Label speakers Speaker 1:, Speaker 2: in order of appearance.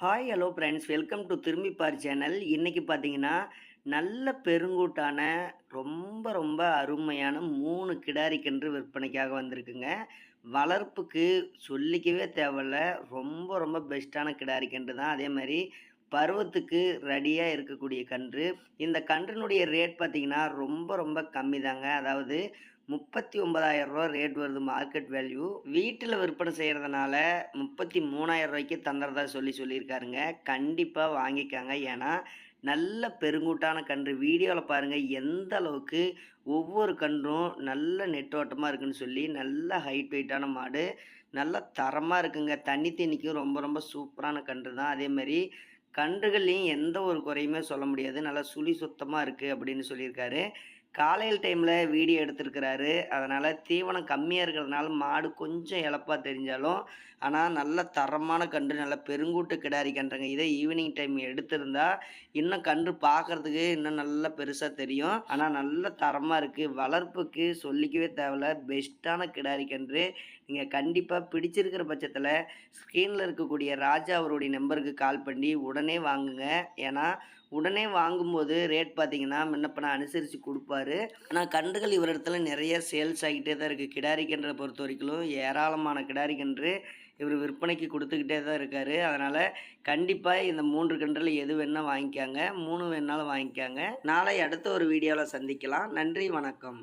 Speaker 1: Hi hello friends welcome to Thirumbippaar channel இன்றைக்கி பார்த்தீங்கன்னா நல்ல பெருங்கூட்டான ரொம்ப ரொம்ப அருமையான மூணு கிடாரி கன்று விற்பனைக்காக வந்திருக்குங்க வளர்ப்புக்கு சொல்லிக்கவே தேவையில்ல ரொம்ப ரொம்ப பெஸ்ட்டான கிடாரி கன்று தான் அதே மாதிரி பருவத்துக்கு ரெடியாக இருக்கக்கூடிய கன்று இந்த கன்றினுடைய ரேட் பார்த்திங்கன்னா ரொம்ப ரொம்ப கம்மி தாங்க அதாவது முப்பத்தி ஒன்பதாயிரம் ரூபா ரேட் வருது மார்க்கெட் வேல்யூ வீட்டில் விற்பனை செய்கிறதுனால முப்பத்தி மூணாயிரம் ரூபாய்க்கு தந்துறதா சொல்லி சொல்லியிருக்காருங்க. கண்டிப்பாக வாங்கிக்காங்க. ஏன்னா நல்ல பெருங்கூட்டான கன்று. வீடியோவில் பாருங்கள் எந்த அளவுக்கு ஒவ்வொரு கன்றும் நல்ல நெட்டோட்டமாக இருக்குன்னு சொல்லி நல்ல ஹைட் வெயிட்டான மாடு நல்ல தரமாக இருக்குங்க. தண்ணி தண்ணிக்கும் ரொம்ப ரொம்ப சூப்பரான கன்று தான். அதேமாதிரி கன்றுகள்லையும் எந்த ஒரு குறையுமே சொல்ல முடியாது. நல்லா சுழி சுத்தமாக இருக்குது அப்படின்னு சொல்லியிருக்காரு. காலையில் டைமில் வீடியோ எடுத்திருக்கிறாரு. அதனால் தீவனம் கம்மியாக இருக்கிறதுனால மாடு கொஞ்சம் இழப்பாக தெரிஞ்சாலும் ஆனால் நல்ல தரமான கன்று நல்ல பெருங்கூட்டு கிடாரி கன்றுங்க இதே ஈவினிங் டைம் எடுத்திருந்தா இன்னும் கன்று பார்க்குறதுக்கு இன்னும் நல்லா பெருசாக தெரியும். ஆனால் நல்ல தரமாக இருக்குது வளர்ப்புக்கு சொல்லிக்கவே தேவையில்ல. பெஸ்ட்டான கிடாரி கன்று நீங்கள் கண்டிப்பாக பிடிச்சிருக்கிற பட்சத்தில் ஸ்க்ரீனில் இருக்கக்கூடிய ராஜா அவருடைய நம்பருக்கு கால் பண்ணி உடனே வாங்குங்க. ஏன்னா உடனே வாங்கும்போது ரேட் பார்த்தீங்கன்னா முன்னப்ப அனுசரித்து கொடுப்பாரு. ஆனால் கன்றுகள் இவர் இடத்துல நிறைய சேல்ஸ் ஆகிட்டே தான் இருக்குது கிடாரி கன்றை பொறுத்த வரைக்கும் ஏராளமான கிடாரி கன்று இவர் விற்பனைக்கு கொடுத்துக்கிட்டே தான் இருக்கார். அதனால் கண்டிப்பாக இந்த மூன்று கன்றில் எது வேணால் வாங்கிக்காங்க. மூணு வேணாலும் வாங்கிக்காங்க. நாளை அடுத்த ஒரு வீடியோவில் சந்திக்கலாம். நன்றி வணக்கம்.